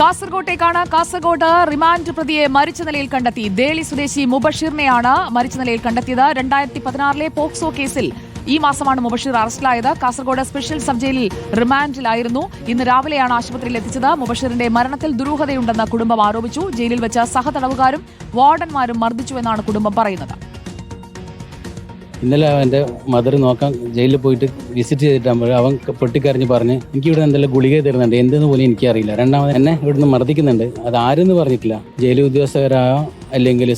കാസർകോട്ടേക്കാണ്. Kasaragod remand പ്രതിയെ മരിച്ച നിലയിൽ കണ്ടെത്തി. ദേളി സ്വദേശി മുബഷീറിനെയാണ് മരിച്ച നിലയിൽ കണ്ടെത്തിയത്. രണ്ടായിരത്തി പതിനാറിലെ പോക്സോ കേസിൽ ഈ മാസമാണ് മുബഷീർ അറസ്റ്റിലായത്. കാസർഗോഡ് സ്പെഷ്യൽ സബ് ജയിലിൽ റിമാൻഡിലായിരുന്നു. ഇന്ന് രാവിലെയാണ് ആശുപത്രിയിൽ എത്തിച്ചത്. മുബഷീറിന്റെ മരണത്തിൽ ദുരൂഹതയുണ്ടെന്ന് കുടുംബം ആരോപിച്ചു. ജയിലിൽ വെച്ച സഹതടവുകാരും വാർഡന്മാരും മർദ്ദിച്ചുവെന്നാണ് കുടുംബം പറയുന്നത്. ഇന്നലെ എന്റെ മദർ നോക്കാൻ ജയിലിൽ പോയിട്ട് വിസിറ്റ് ചെയ്തിട്ടാകുമ്പോൾ അവൻ പൊട്ടിക്കരഞ്ഞ് പറഞ്ഞ് എനിക്ക് ഇവിടെ എന്തെല്ലാം ഗുളിക തരുന്നുണ്ട് എന്തെന്ന് പോലും എനിക്കറിയില്ല. രണ്ടാമത് എന്നെ ഇവിടുന്ന് മർദ്ദിക്കുന്നുണ്ട്. അത് ആരെന്ന് പറഞ്ഞിട്ടില്ല. ജയിൽ ഉദ്യോഗസ്ഥരാവാം അല്ലെങ്കിൽ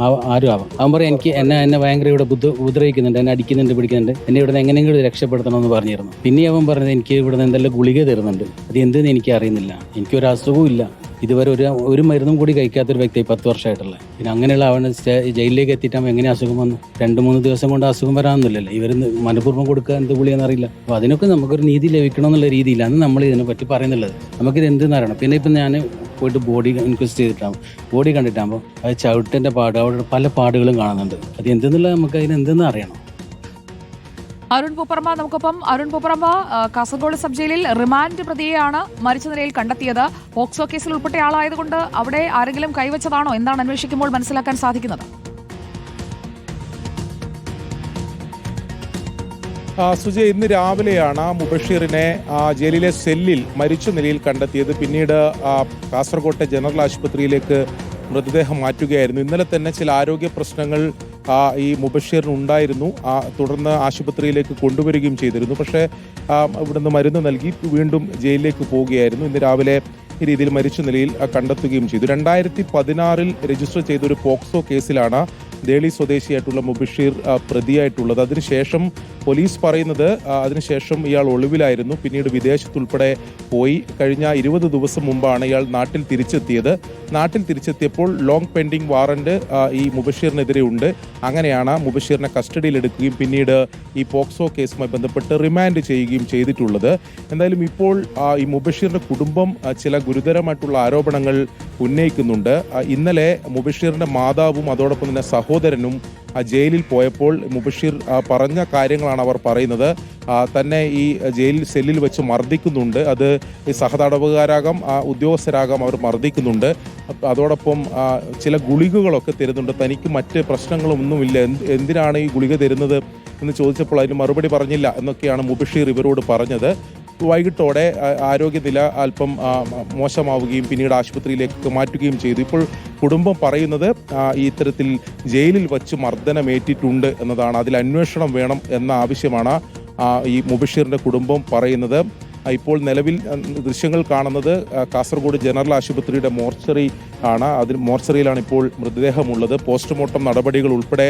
ആ- ആരും ആവാം. അവൻ പറയും എനിക്ക് എന്നെ എന്നെ ഭയങ്കര ഇവിടെ ബുദ്ധ ഉപദ്രവിക്കുന്നുണ്ട് എന്നെ അടിക്കുന്നുണ്ട് പിടിക്കുന്നുണ്ട്. എന്നെ ഇവിടെ എങ്ങനെയെങ്കിലും രക്ഷപ്പെടുത്തണമെന്ന് പറഞ്ഞിരുന്നു. പിന്നെ അവൻ പറഞ്ഞത് എനിക്ക് ഇവിടെ എന്തെല്ലാം ഗുളിക തരുന്നുണ്ട്. അത് എന്തെന്ന് എനിക്ക് അറിയുന്നില്ല എനിക്കൊരു അസുഖവും ഇല്ല ഇതുവരെ ഒരു ഒരു മരുന്നും കൂടി കഴിക്കാത്തൊരു വ്യക്തി പത്ത് വർഷമായിട്ടുള്ള. പിന്നെ അങ്ങനെയുള്ള അവന് ജയിലിലേക്ക് എത്തിയിട്ടാകുമ്പോൾ എങ്ങനെ അസുഖം വന്നു? രണ്ട് മൂന്ന് ദിവസം കൊണ്ട് അസുഖം വരാമെന്നില്ലല്ലോ ഇവർ മനഃപൂർവം കൊടുക്കുക എന്ത് ഗുളിയെന്ന് അറിയില്ല. അപ്പോൾ അതിനൊക്കെ നമുക്കൊരു നീതി ലഭിക്കണമെന്നുള്ള രീതിയിലാണ് നമ്മൾ ഇതിനെ പറ്റി പറയുന്നുള്ളത്. നമുക്കിത് എന്തെന്ന് അറിയണം. പിന്നെ ഇപ്പം ഞാൻ പോയിട്ട് ബോഡി ഇൻക്വസ്റ്റ് ചെയ്തിട്ടാകും ബോഡി കണ്ടിട്ടാകുമ്പോൾ അത് ചവിട്ടിന്റെ പാട് അവിടെ പല പാടുകളും കാണുന്നുണ്ട്. അത് എന്തെന്നുള്ളത് നമുക്ക് അതിന് എന്തെന്ന് അറിയണം? അരുൺ പൂപ്പറമ്പ നമുക്കൊപ്പം. അരുൺ പൂപ്പറമ്പ കാസർഗോഡ് സബ് ജയിലിൽ റിമാൻഡ് പ്രതിയെയാണ് മരിച്ച നിലയിൽ കണ്ടെത്തിയത്. പോക്സോ കേസിൽ ഉൾപ്പെട്ട ആളായതുകൊണ്ട് അവിടെ ആരെങ്കിലും കൈവച്ചതാണോ? എന്താണ് അന്വേഷിക്കുമ്പോൾ മനസ്സിലാക്കാൻ സാധിക്കുന്നത്? സുജ ഇന്ന് രാവിലെയാണ് മുബഷീറിനെ ജയിലിലെ സെല്ലിൽ മരിച്ച നിലയിൽ കണ്ടെത്തിയത്. പിന്നീട് കാസർകോട്ടെ ജനറൽ ആശുപത്രിയിലേക്ക് മൃതദേഹം മാറ്റുകയായിരുന്നു. ഇന്നലെ തന്നെ ചില ആരോഗ്യ പ്രശ്നങ്ങൾ ഈ മുബഷീറിനുണ്ടായിരുന്നു ആ, തുടർന്ന് ആശുപത്രിയിലേക്ക് കൊണ്ടുവരികയും ചെയ്തിരുന്നു. പക്ഷേ ആ, ഇവിടുന്ന് മരുന്ന് നൽകി വീണ്ടും ജയിലിലേക്ക് പോവുകയായിരുന്നു. ഇന്ന് രാവിലെ ഈ രീതിയിൽ മരിച്ച നിലയിൽ കണ്ടെത്തുകയും ചെയ്തു. രണ്ടായിരത്തി പതിനാറിൽ രജിസ്റ്റർ ചെയ്ത ഒരു പോക്സോ കേസിലാണ് ദേളി സ്വദേശിയായിട്ടുള്ള മുബഷീർ പ്രതിയായിട്ടുള്ളത്. അതിനുശേഷം പോലീസ് പറയുന്നത് അതിനുശേഷം ഇയാൾ ഒളിവിലായിരുന്നു. പിന്നീട് വിദേശത്തുൾപ്പെടെ പോയി. കഴിഞ്ഞ ഇരുപത് ദിവസം മുമ്പാണ് ഇയാൾ നാട്ടിൽ തിരിച്ചെത്തിയത്. നാട്ടിൽ തിരിച്ചെത്തിയപ്പോൾ ലോങ് പെൻഡിംഗ് വാറന്റ് ഈ മുബഷീറിനെതിരെ ഉണ്ട്. അങ്ങനെയാണ് മുബഷീറിനെ കസ്റ്റഡിയിലെടുക്കുകയും പിന്നീട് ഈ പോക്സോ കേസുമായി ബന്ധപ്പെട്ട് റിമാൻഡ് ചെയ്യുകയും ചെയ്തിട്ടുള്ളത്. എന്തായാലും ഇപ്പോൾ ഈ മുബഷീറിന്റെ കുടുംബം ചില ഗുരുതരമായിട്ടുള്ള ആരോപണങ്ങൾ ഉന്നയിക്കുന്നുണ്ട്. ഇന്നലെ മുബഷീറിന്റെ മാതാവും അതോടൊപ്പം തന്നെ സഹോദരനും ജയിലിൽ പോയപ്പോൾ മുബഷീർ പറഞ്ഞ കാര്യങ്ങളാണ് അവർ പറയുന്നത്. തന്നെ ഈ ജയിലിൽ സെല്ലിൽ വെച്ച് മർദ്ദിക്കുന്നുണ്ട്. അത് സഹതടവുകാരാകാം ഉദ്യോഗസ്ഥരാകാം അവർ മർദ്ദിക്കുന്നുണ്ട്. അതോടൊപ്പം ചില ഗുളികകളൊക്കെ തരുന്നുണ്ട്. തനിക്ക് മറ്റ് പ്രശ്നങ്ങളൊന്നുമില്ല. എന്ത് എന്തിനാണ് ഈ ഗുളിക തരുന്നത് എന്ന് ചോദിച്ചപ്പോൾ അതിന് മറുപടി പറഞ്ഞില്ല എന്നൊക്കെയാണ് മുബഷീർ ഇവരോട് പറഞ്ഞത്. വൈകിട്ടോടെ ആരോഗ്യനില അല്പം മോശമാവുകയും പിന്നീട് ആശുപത്രിയിലേക്ക് മാറ്റുകയും ചെയ്തു. ഇപ്പോൾ കുടുംബം പറയുന്നത് ഈ ഇത്തരത്തിൽ ജയിലിൽ വച്ച് മർദ്ദനമേറ്റിട്ടുണ്ട് എന്നതാണ്. അതിൽ അന്വേഷണം വേണം എന്ന ആവശ്യമാണ് ഈ മുബഷീറിന്റെ കുടുംബം പറയുന്നത്. ഇപ്പോൾ നിലവിൽ ദൃശ്യങ്ങൾ കാണുന്നത് കാസർഗോഡ് ജനറൽ ആശുപത്രിയുടെ മോർച്ചറി ആണ്. അതിൽ മോർച്ചറിയിലാണ് ഇപ്പോൾ മൃതദേഹമുള്ളത്. പോസ്റ്റ്മോർട്ടം നടപടികൾ ഉൾപ്പെടെ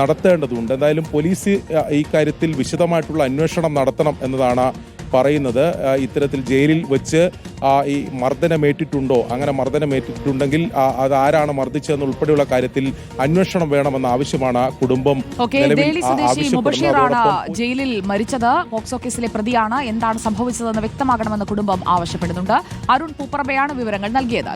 നടത്തേണ്ടതുണ്ട്. എന്തായാലും പോലീസ് ഈ കാര്യത്തിൽ വിശദമായിട്ടുള്ള അന്വേഷണം നടത്തണം എന്നതാണ് പറയുന്നത് ഇത്തരത്തിൽ ജയിലിൽ വെച്ച് ഈ മർദ്ദനമേറ്റിട്ടുണ്ടോ? അങ്ങനെ മർദ്ദനമേറ്റിട്ടുണ്ടെങ്കിൽ അത് ആരാണ് മർദ്ദിച്ചതെന്ന് ഉൾപ്പെടെയുള്ള കാര്യത്തിൽ അന്വേഷണം വേണമെന്ന ആവശ്യമാണ് കുടുംബം ജയിലിൽ മരിച്ചത്. പോക്സോ കേസിലെ പ്രതിയാണ്. എന്താണ് സംഭവിച്ചതെന്ന് വ്യക്തമാകണമെന്ന് കുടുംബം ആവശ്യപ്പെടുന്നുണ്ട്. അരുൺ പൂപ്പറബയാണ് വിവരങ്ങൾ നൽകിയത്.